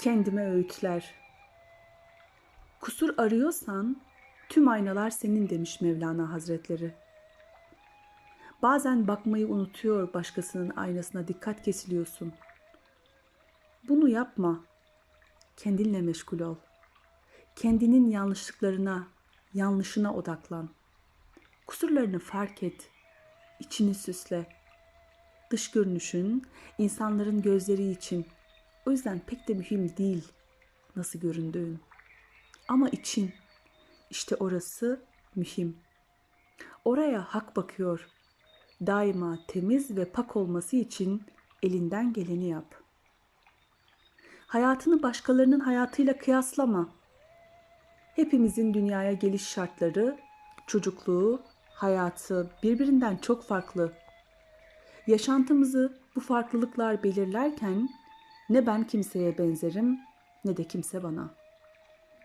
kendime öğütler. Kusur arıyorsan tüm aynalar senin demiş Mevlana Hazretleri. Bazen bakmayı unutuyor başkasının aynasına dikkat kesiliyorsun. Bunu yapma. Kendinle meşgul ol. Kendinin yanlışlıklarına, yanlışına odaklan. Kusurlarını fark et. İçini süsle. Dış görünüşün insanların gözleri için o yüzden pek de mühim değil nasıl göründüğün. Ama için işte orası mühim. Oraya hak bakıyor. Daima temiz ve pak olması için elinden geleni yap. Hayatını başkalarının hayatıyla kıyaslama. Hepimizin dünyaya geliş şartları, çocukluğu, hayatı birbirinden çok farklı. Yaşantımızı bu farklılıklar belirlerken ne ben kimseye benzerim ne de kimse bana.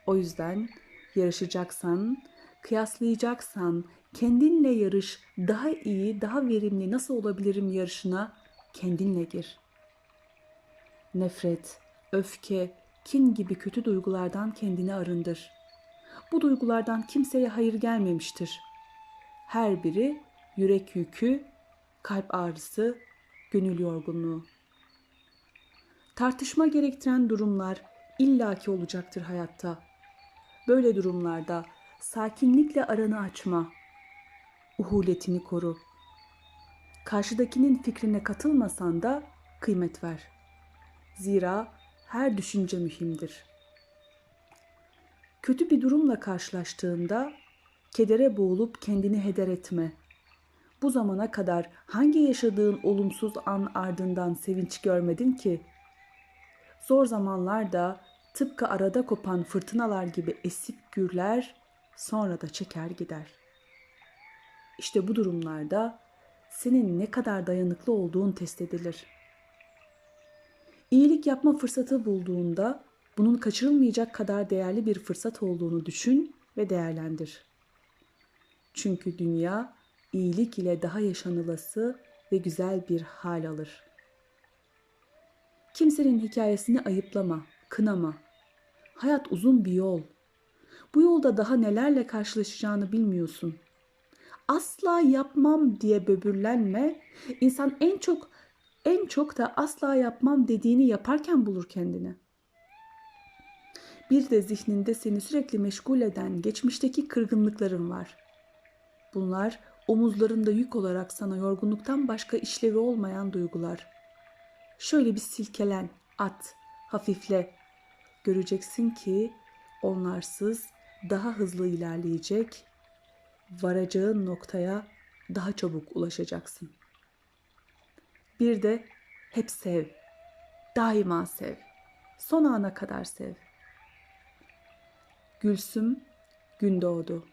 O yüzden yarışacaksan, kıyaslayacaksan kendinle yarış, daha iyi, daha verimli nasıl olabilirim yarışına kendinle gir. Nefret, öfke, kin gibi kötü duygulardan kendini arındır. Bu duygulardan kimseye hayır gelmemiştir. Her biri yürek yükü, kalp ağrısı, gönül yorgunluğu. Tartışma gerektiren durumlar illaki olacaktır hayatta. Böyle durumlarda sakinlikle aranı açma. Uhuletini koru. Karşıdakinin fikrine katılmasan da kıymet ver. Zira her düşünce mühimdir. Kötü bir durumla karşılaştığında kedere boğulup kendini heder etme. Bu zamana kadar hangi yaşadığın olumsuz an ardından sevinç görmedin ki? Zor zamanlarda tıpkı arada kopan fırtınalar gibi esip gürler, sonra da çeker gider. İşte bu durumlarda senin ne kadar dayanıklı olduğun test edilir. İyilik yapma fırsatı bulduğunda bunun kaçırılmayacak kadar değerli bir fırsat olduğunu düşün ve değerlendir. Çünkü dünya iyilik ile daha yaşanılası ve güzel bir hal alır. Kimsenin hikayesini ayıplama, kınama. Hayat uzun bir yol. Bu yolda daha nelerle karşılaşacağını bilmiyorsun. Asla yapmam diye böbürlenme. İnsan en çok en çok da asla yapmam dediğini yaparken bulur kendini. Bir de zihninde seni sürekli meşgul eden geçmişteki kırgınlıkların var. Bunlar omuzlarında yük olarak sana yorgunluktan başka işlevi olmayan duygular. Şöyle bir silkelen, at, hafifle. Göreceksin ki onlarsız daha hızlı ilerleyecek, varacağın noktaya daha çabuk ulaşacaksın. Bir de hep sev. Daima sev. Son ana kadar sev. Gülsüm Gündoğdu